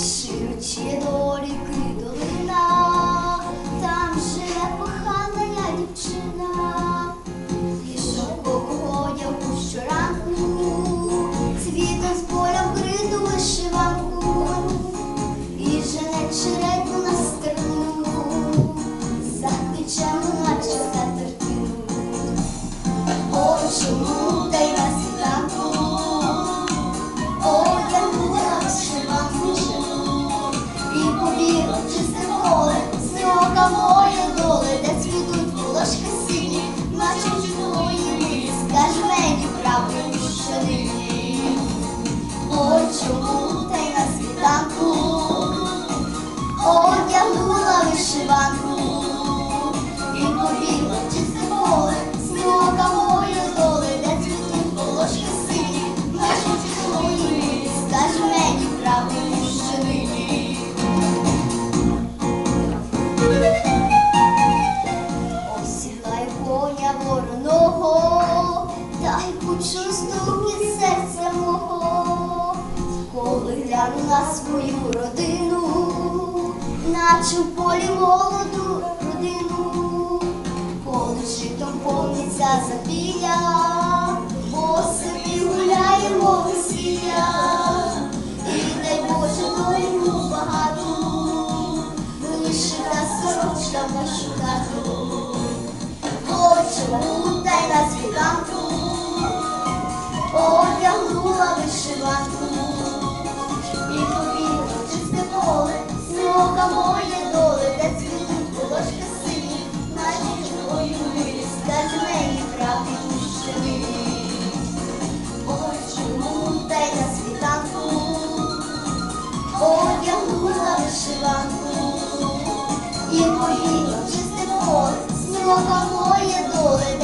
手切断。що стуки серця мого, коли гляну на свою родину, наче в полі молоду. мої, чистимо, сміло моє доле.